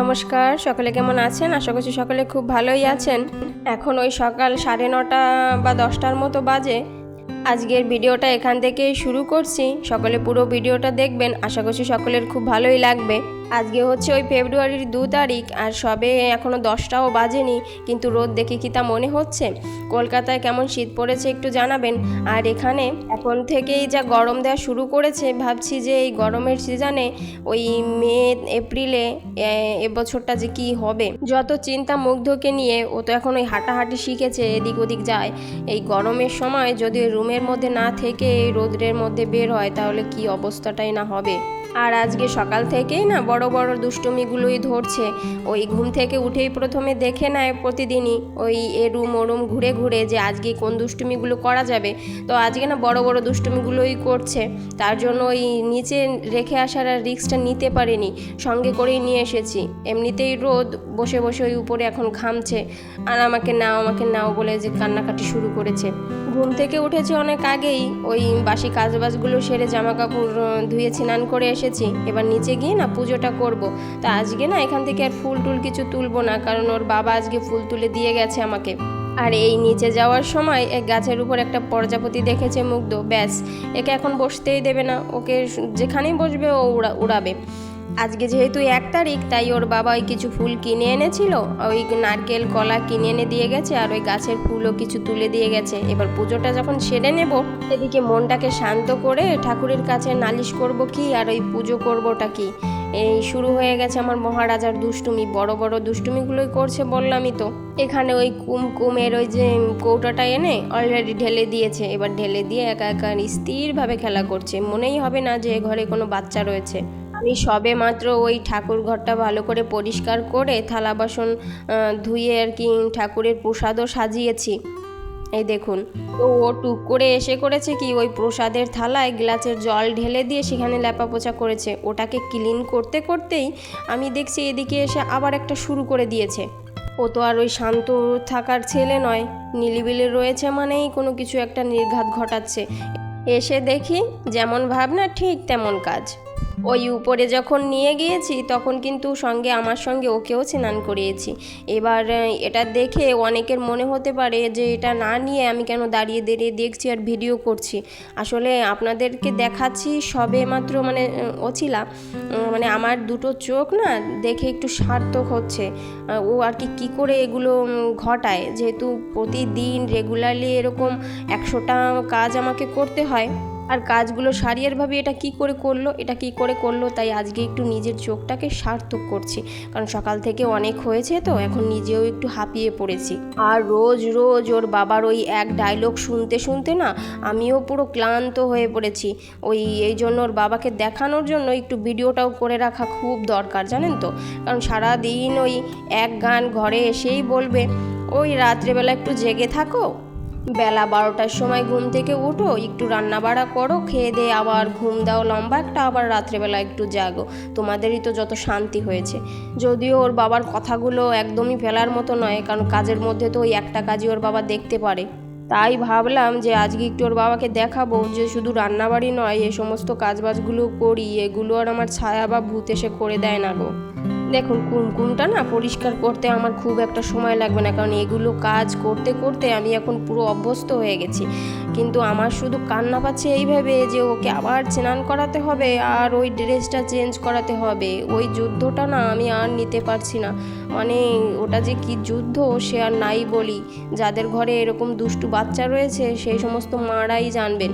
নমস্কার, সকলে কেমন আছেন? আশা করছি সকলে খুব ভালোই আছেন। এখন ওই সকাল সাড়ে নটা বা দশটার মতো বাজে। আজকের ভিডিওটা এখান থেকে শুরু করছি। সকলে পুরো ভিডিওটা দেখবেন। আশা করছি সকলের খুব ভালোই লাগবে। আজকে হচ্ছে ওই ফেব্রুয়ারির দু তারিখ, আর সবে এখনও দশটাও বাজেনি, কিন্তু রোদ দেখে কি তা মনে হচ্ছে? কলকাতায় কেমন শীত পড়েছে একটু জানাবেন। আর এখানে এখন থেকেই যা গরম দেওয়া শুরু করেছে, ভাবছি যে এই গরমের সিজনে ওই মে, এপ্রিলে এবছরটা যে কি হবে? যত চিন্তা মুগ্ধকে নিয়ে, ও তো এখন ওই হাঁটাহাঁটি শিখেছে, এদিক ওদিক যায়। এই গরমের সময় যদি রুমের মধ্যে না থেকে এই রোদ্রের মধ্যে বের হয়, তাহলে কি অবস্থাটাই না হবে? আর আজকে সকাল থেকেই না বড় বড় দুষ্টুমিগুলোই ধরছে। ওই ঘুম থেকে উঠেই প্রথমে দেখে নেয় প্রতিদিনই ওই এরুম ওরুম ঘুরে ঘুরে যে আজকে কোন দুষ্টুমিগুলো করা যাবে। তো আজকে না বড় বড় দুষ্টুমিগুলোই করছে। তার জন্য ওই নিচে রেখে আসার আর রিক্সটা নিতে পারেনি। সঙ্গে করেই নিয়ে এসেছি। এমনিতেই রোদ বসে বসে ওই উপরে এখন ঘামছে। আর আমাকে নাও আমাকে নাও বলে যে কান্নাকাটি শুরু করেছে। ঘুম থেকে উঠেছে অনেক আগেই। ওই বাসি কাজবাজগুলো সেরে জামা কাপড় ধুয়ে স্নান করে এসেছি। এবার নিচে গিয়ে না পুজোটা করব। তা আজকে না এখান থেকে আর ফুল টুল কিছু তুলবো না, কারণ ওর বাবা আজকে ফুল তুলে দিয়ে গেছে আমাকে। আর এই নিচে যাওয়ার সময় এক গাছের উপর একটা প্রজাপতি দেখেছে মুগ্ধ, ব্যাস। একে এখন বসতেই দেবে না। ওকে যেখানেই বসবে ও উড়া, উড়াবে। আজকে যেহেতু এক তারিখ তাই ওর বাবা ওই কিছু ফুল কিনে এনেছিল, ওই নারকেল, কলা কিনে এনে দিয়ে গেছে, আর ওই গাছের ফুলও কিছু তুলে দিয়ে গেছে। এবার পুজোটা যখন সেরে নেব, এদিকে মনটাকে শান্ত করে ঠাকুরের কাছে নালিশ করব কি, আর ওই পুজো করবোটা কি? এই শুরু হয়ে গেছে আমার মহারাজার দুষ্টুমি, বড় বড় দুষ্টুমিগুলোই করছে বললামই তো। এখানে ওই কুমকুমের ওই যে কৌটাটা এনে অলরেডি ঢেলে দিয়েছে, এবার ঢেলে দিয়ে একা একা স্থিরভাবে খেলা করছে। মনেই হবে না যে ঘরে কোনো বাচ্চা রয়েছে। আমি সবে মাত্র ওই ঠাকুর ঘরটা ভালো করে পরিষ্কার করে থালা বাসন ধুয়ে আর কি ঠাকুরের প্রসাদও সাজিয়েছি। এই দেখুন, তো ও টুক করে এসে করেছে কি, ওই প্রসাদের থালায় গ্লাসের জল ঢেলে দিয়ে সেখানে ল্যাপা পোছা করেছে। ওটাকে ক্লিন করতে করতেই আমি দেখছি এদিকে এসে আবার একটা শুরু করে দিয়েছে। ও তো আর ওই শান্ত থাকার ছেলে নয়, নিলিবিলি রয়েছে মানেই কোনো কিছু একটা নির্ঘাত ঘটাচ্ছে। এসে দেখি যেমন ভাবনা ঠিক তেমন কাজ। ওই উপরে যখন নিয়ে গিয়েছি, তখন কিন্তু সঙ্গে আমার সঙ্গে ওকেও স্নান করিয়েছি। এবার এটা দেখে অনেকের মনে হতে পারে যে এটা না নিয়ে আমি কেন দাঁড়িয়ে দাঁড়িয়ে দেখছি আর ভিডিও করছি। আসলে আপনাদেরকে দেখাচ্ছি সবে মাত্র মানে অছিলা মানে আমার দুটো চোখ না দেখে একটু সার্থক হচ্ছে। ও আর কি, কী করে এগুলো ঘটায়? যেহেতু প্রতিদিন রেগুলারলি এরকম একশোটা কাজ আমাকে করতে হয়। আর কাজগুলো সারিয়ারভাবে এটা কি করে করল, এটা কি করে করল, তাই আজকে একটু নিজের চোখটাকে সার্থক করছি। কারণ সকাল থেকে অনেক হয়েছে তো, এখন নিজেও একটু হাঁপিয়ে পড়েছি। আর রোজ রোজ ওর বাবার ওই এক ডায়লগ শুনতে শুনতে না আমিও পুরো ক্লান্ত হয়ে পড়েছি। ওই, এই জন্য ওর বাবাকে দেখানোর জন্য একটু ভিডিওটাও করে রাখা খুব দরকার, জানেন তো? কারণ সারা দিন ওই এক গান ঘরে এসেই বলবে, ওই রাত্রেবেলা একটু জেগে থাকো। বেলা বারোটার সময় ঘুম থেকে উঠো, একটু রান্না বাড়া করো, খেয়ে দিয়ে আবার ঘুম দাও, লম্বা একটা, আবার রাত্রেবেলা একটু জাগো। তোমাদেরই তো যত শান্তি হয়েছে। যদিও ওর বাবার কথাগুলো একদমই ফেলার মতো নয়, কারণ কাজের মধ্যে তো ওই একটা কাজই ওর বাবা দেখতে পারে। তাই ভাবলাম যে আজকে একটু ওর বাবাকে দেখাবো যে শুধু রান্নাবাড়ি নয়, এ সমস্ত কাজবাজগুলো করি, এগুলো আর আমার ছায়া বা ভূত এসে করে দেয় না গো। দেখুন কুমকুমটা না পরিষ্কার করতে আমার খুব একটা সময় লাগবে না, কারণ এগুলো কাজ করতে করতে আমি এখন পুরো অভ্যস্ত হয়ে গেছি। কিন্তু আমার শুধু কান্না পাচ্ছে এইভাবে যে ওকে আবার স্নান করাতে হবে আর ওই ড্রেসটা চেঞ্জ করাতে হবে। ওই যুদ্ধটা না আমি আর নিতে পারছি না। মানে ওটা যে কি যুদ্ধ সে আর নাই বলি। যাদের ঘরে এরকম দুষ্টু বাচ্চা রয়েছে, সেই সমস্ত মারাই জানবেন।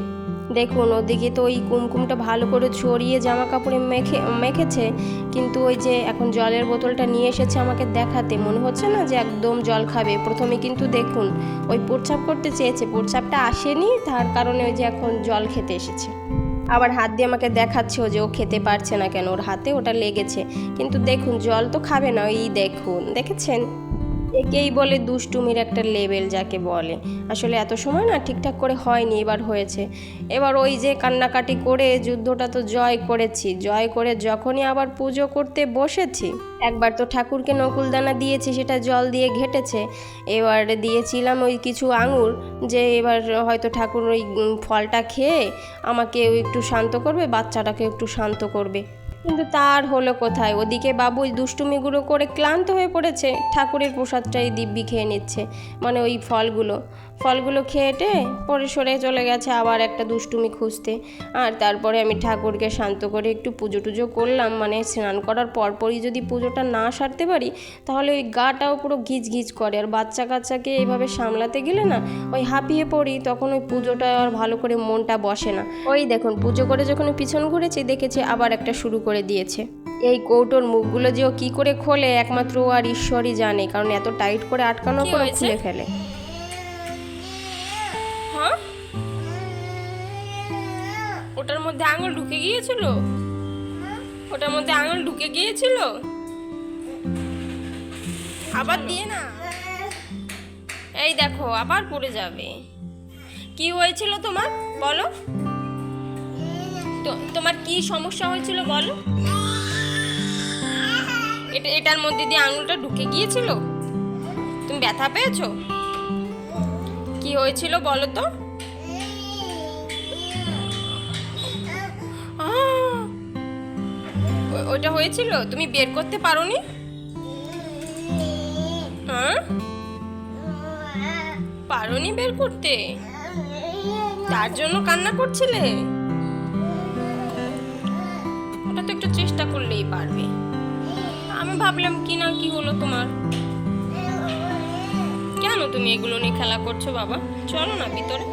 দেখুন, ওদিকে তো ওই কুমকুমটা ভালো করে ছড়িয়ে জামা কাপড়ে মেখে, মেখেছে, কিন্তু ওই যে এখন জলের বোতলটা নিয়ে এসেছে আমাকে দেখাতে। মনে হচ্ছে না যে একদম জল খাবে। প্রথমে কিন্তু দেখুন, ওই প্রচ্ছাপ করতে চেয়েছে। প্রচ্ছাপটা আসেনি, তার কারণে ওই যে এখন জল খেতে এসেছে। আবার হাত দিয়ে আমাকে দেখাচ্ছে যে ও খেতে পারছে না কেন, ওর হাতে ওটা লেগেছে। কিন্তু দেখুন, জল তো খাবে না, ওই দেখুন, দেখেছেন? একেই বলে দুষ্টুমির একটা লেভেল যাকে বলে। আসলে এত সময় না ঠিকঠাক করে হয়নি, এবার হয়েছে। এবার ওই যে কান্নাকাটি করে যুদ্ধটা তো জয় করেছি, জয় করে যখনই আবার পুজো করতে বসেছি, একবার তো ঠাকুরকে নকুলদানা দিয়েছি, সেটা জল দিয়ে ঘেটেছে। এবার দিয়েছিলাম ওই কিছু আঙুর যে এবার হয়তো ঠাকুর ওই ফলটা খেয়ে আমাকে একটু শান্ত করবে, বাচ্চাটাকে একটু শান্ত করবে। কিন্তু তার হলো কোথায়? ওদিকে বাবু দুষ্টুমিগুলো করে ক্লান্ত হয়ে পড়েছে। ঠাকুরের প্রসাদটাই দিব্যি খেয়ে নিচ্ছে মানে ওই ফলগুলো। ফলগুলো খেয়েটে পরে সরে চলে গেছে আবার একটা দুষ্টুমি খুঁজতে। আর তারপরে আমি ঠাকুরকে শান্ত করে একটু পুজো টুজো করলাম মানে স্নান করার পরপরই যদি পুজোটা না সারতে পারি, তাহলে ওই গাটাও পুরো ঘিচ ঘিচ করে। আর বাচ্চা কাচ্চাকে এইভাবে সামলাতে গেলে না, ওই হাঁপিয়ে পড়ি, তখন ওই পুজোটা আর ভালো করে মনটা বসে না। ওই দেখুন, পুজো করে যখন পিছন ঘুরেছি, দেখেছি আবার একটা শুরু করে দিয়েছে। এই কৌটোর মুখগুলো যে ও কী করে খোলে একমাত্র ও আর ঈশ্বরই জানে কারণ এত টাইট করে আটকানো করে? খুলে ফেলে। হ্যাঁ? ওটার মধ্যে আঙুল ঢুকে গিয়েছিল? ওটার মধ্যে আঙুল ঢুকে গিয়েছিল? আবার দিয়ে না? এই দেখো আবার পড়ে যাবে। কি হয়েছিল তোমার? বলো। তোমার কি সমস্যা হয়েছিল বলো? এটা, এটার মধ্যে দিয়ে আঙুলটা ঢুকে গিয়েছিল? তুমি ব্যথা পেয়েছ? কি হয়েছিল বলো তো? ওটা হয়েছিল? তুমি বের করতে পারোনি? হ্যাঁ পারোনি বের করতে? তার জন্য কান্না করছিলে? তো একটু চেষ্টা করলেই পারবে। আমি ভাবলাম, কি না কি হলো তোমার? কেন তুমি এগুলো নিয়ে খেলা করছ বাবা? চলো না ভিতরে।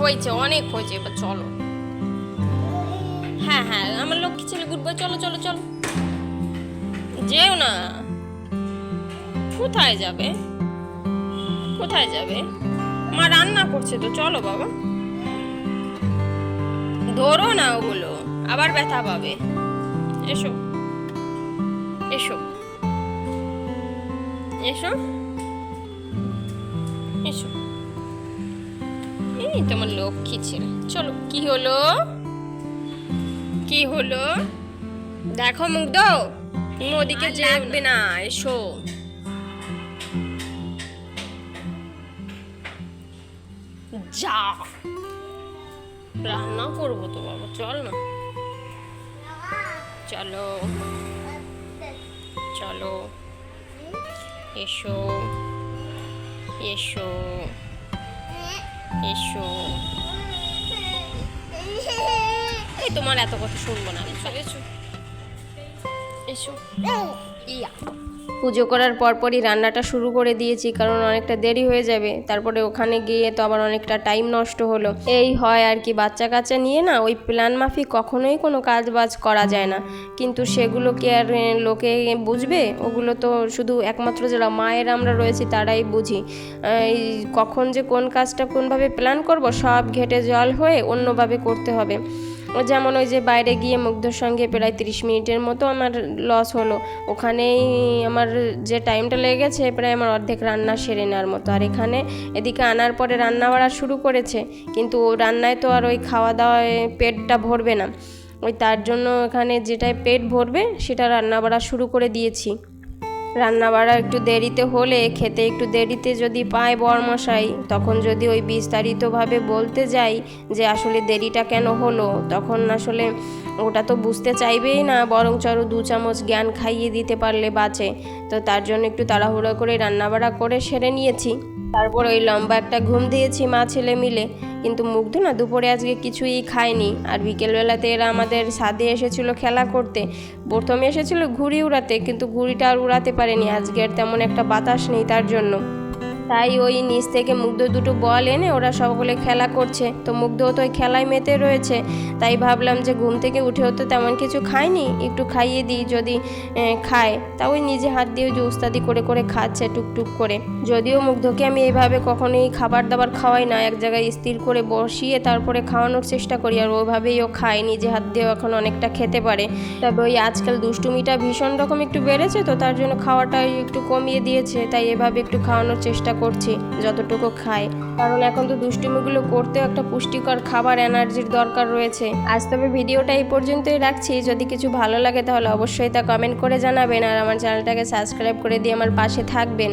হয়েছে, অনেক হয়েছে, এবার চলো। হ্যাঁ হ্যাঁ আমার লক্ষ্মী ছেলে গুড চলো চলো চলো। যেও না। কোথায় যাবে? কোথায় যাবে? মা রান্না করছে তো, চলো বাবা। ধরো না ওগুলো আবার ব্যথা পাবে। এসো। এসো। এসো। এসো। এই তোমার লক্ষ্মী ছেলে। চলো কি হলো? কি হলো? দেখো মুখ দাও। তুমি ওদিকে লাগবে না এসো। যা। রান্না করব তো বাবা, চল না। চলো। চলো। এসো। এসো। এসো। এই তোমার এত কথা শুনব না, আমি চলে এসো। এসো। পুজো করার পরপরই রান্নাটা শুরু করে দিয়েছি, কারণ অনেকটা দেরি হয়ে যাবে। তারপরে ওখানে গিয়ে তো আবার অনেকটা টাইম নষ্ট হলো। এই হয় আর কি বাচ্চা কাচ্চা নিয়ে না ওই প্ল্যান মাফিক কখনোই কোনো কাজ বাজ করা যায় না। কিন্তু সেগুলো কি আর লোকে বুঝবে? ওগুলো তো শুধু একমাত্র যারা মায়ের আমরা রয়েছি তারাই বুঝি। এই কখন যে কোন কাজটা কোনভাবে প্ল্যান করব, সব ঘেটে জল হয়ে অন্যভাবে করতে হবে। যেমন ওই যে বাইরে গিয়ে মুগ্ধর সঙ্গে প্রায় তিরিশ মিনিটের মতো আমার লস হলো। ওখানেই আমার যে টাইমটা লেগেছে প্রায় আমার অর্ধেক রান্না সেরে নেওয়ার মতো। আর এখানে এদিকে আনার পরে রান্না বাড়া শুরু করেছে, কিন্তু রান্নায় তো আর ওই খাওয়া দাওয়ায় পেটটা ভরবে না। ওই তার জন্য এখানে যেটাই পেট ভরবে, সেটা রান্না বাড়া শুরু করে দিয়েছি। রান্না বাড়া একটু দেরিতে হলে, খেতে একটু দেরিতে যদি পায় বরমশাই, তখন যদি ওই বিস্তারিতভাবে বলতে যাই যে আসলে দেরিটা কেন হলো, তখন আসলে ওটা তো বুঝতে চাইবেই না বরং চরো দু চামচ জ্ঞান খাইয়ে দিতে পারলে বাঁচে। তো তার জন্য একটু তাড়াহুড়ো করে রান্নাবাড়া করে সেরে নিয়েছি। তারপর ওই লম্বা একটা ঘুম দিয়েছি মা ছেলে মিলে। কিন্তু মুগ্ধ না, দুপুরে আজকে কিছুই খায়নি আর বিকেলবেলাতে এরা আমাদের সাদে এসেছিল খেলা করতে। প্রথমে এসেছিল ঘুড়ি উড়াতে, কিন্তু ঘুড়িটা আর উড়াতে পারেনি। আজকে আর তেমন একটা বাতাস নেই তার জন্য। তাই ওই নিচ থেকে মুগ্ধ দুটো বল এনে ওরা সকলে খেলা করছে। তো মুগ্ধও তো ওই খেলায় মেতে রয়েছে। তাই ভাবলাম যে ঘুম থেকে উঠেও তো তেমন কিছু খায়নি, একটু খাইয়ে দিই যদি খায়। তা ওই নিজে হাত দিয়ে যে উস্তাদি করে করে খাচ্ছে টুকটুক করে। যদিও মুগ্ধকে আমি এইভাবে কখনোই খাবার দাবার খাওয়াই না, এক জায়গায় স্থির করে বসিয়ে তারপরে খাওয়ানোর চেষ্টা করি, আর ওইভাবেই ও খায়। নিজে হাত দিয়েও এখন অনেকটা খেতে পারে। তবে ওই আজকাল দুষ্টুমিটা ভীষণ রকম একটু বেড়েছে, তো তার জন্য খাওয়াটা একটু কমিয়ে দিয়েছে। তাই এভাবে একটু খাওয়ানোর চেষ্টা করছি, যতটুকু খাই। কারণ এখন তো দুষ্টুমিগুলো করতেও একটা পুষ্টিকর খাবার এনার্জির দরকার রয়েছে। আজ তবে ভিডিওটা এই পর্যন্তই রাখছি। যদি কিছু ভালো লাগে তাহলে অবশ্যই তা কমেন্ট করে জানাবেন আর আমার চ্যানেলটাকে সাবস্ক্রাইব করে দিয়ে আমার পাশে থাকবেন।